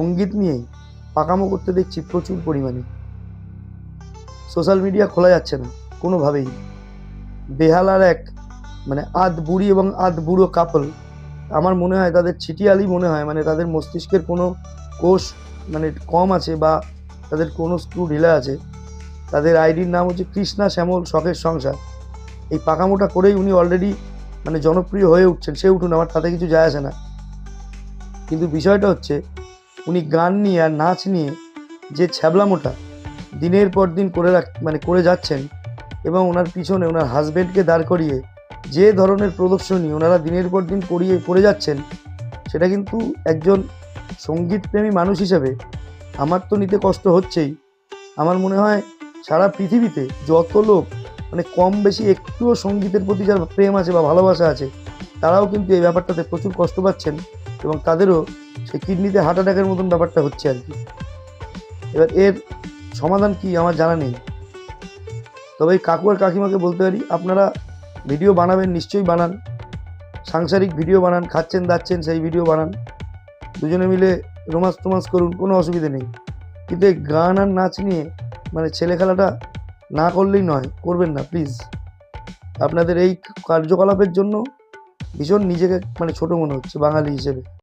সংগীত নিয়েই পাকামো করতে দেখছি প্রচুর পরিমাণে। সোশ্যাল মিডিয়া খোলা যাচ্ছে না, কোনোভাবেই। বেহালার এক মানে আধ বুড়ি এবং আধ বুড়ো কাপল আমার মনে হয় তাদের ছিটিয়ালি মনে হয় মানে তাদের মস্তিষ্কের কোনো কোষ মানে কম আছে বা তাদের কোনো স্ক্রু ঢিলা আছে। তাদের আইডির নাম হচ্ছে কৃষ্ণা শ্যামল শখের সংসার। এই পাকামোটা করেই উনি অলরেডি মানে জনপ্রিয় হয়ে উঠছেন, সে উঠুন, আমার তাতে কিছু যায় আসে না। কিন্তু বিষয়টা হচ্ছে উনি গান নিয়ে আর নাচ নিয়ে যে ছ্যাবলামোটা দিনের পর দিন করে রাখ মানে করে যাচ্ছেন এবং ওনার পিছনে ওনার হাজব্যান্ডকে দাঁড় করিয়ে যে ধরনের প্রদর্শনী ওনারা দিনের পর দিন করিয়ে, করে যাচ্ছেন, সেটা কিন্তু একজন সঙ্গীতপ্রেমী মানুষ হিসেবে আমার তো নিতে কষ্ট হচ্ছেই। আমার মনে হয় সারা পৃথিবীতে যত লোক মানে কম বেশি একটুও সঙ্গীতের প্রতি যার প্রেম আছে বা ভালোবাসা আছে, তারাও কিন্তু এই ব্যাপারটাতে প্রচুর কষ্ট পাচ্ছেন এবং তাদেরও সেই কিডনিতে হার্ট অ্যাটাকের মতন ব্যাপারটা হচ্ছে আর কি। এবার এর সমাধান কি আমার জানা নেই। তবে এই কাকু আর কাকিমাকে বলতে পারি, আপনারা ভিডিও বানাবেন, নিশ্চয়ই বানান। সাংসারিক ভিডিও বানান, খাচ্ছেন, দাচ্ছেন, সেই ভিডিও বানান। দুজনে মিলে রোমান্স টোমান্স করুন, কোনো অসুবিধে নেই। কিন্তু এই গান আর নাচ নিয়ে মানে ছেলে খেলাটা না করলেই নয়, করবেন না প্লিজ আপনাদের এই কার্যকলাপের জন্য ভীষণ নিজেকে মানে ছোট মনে হচ্ছে, বাঙালি হিসেবে।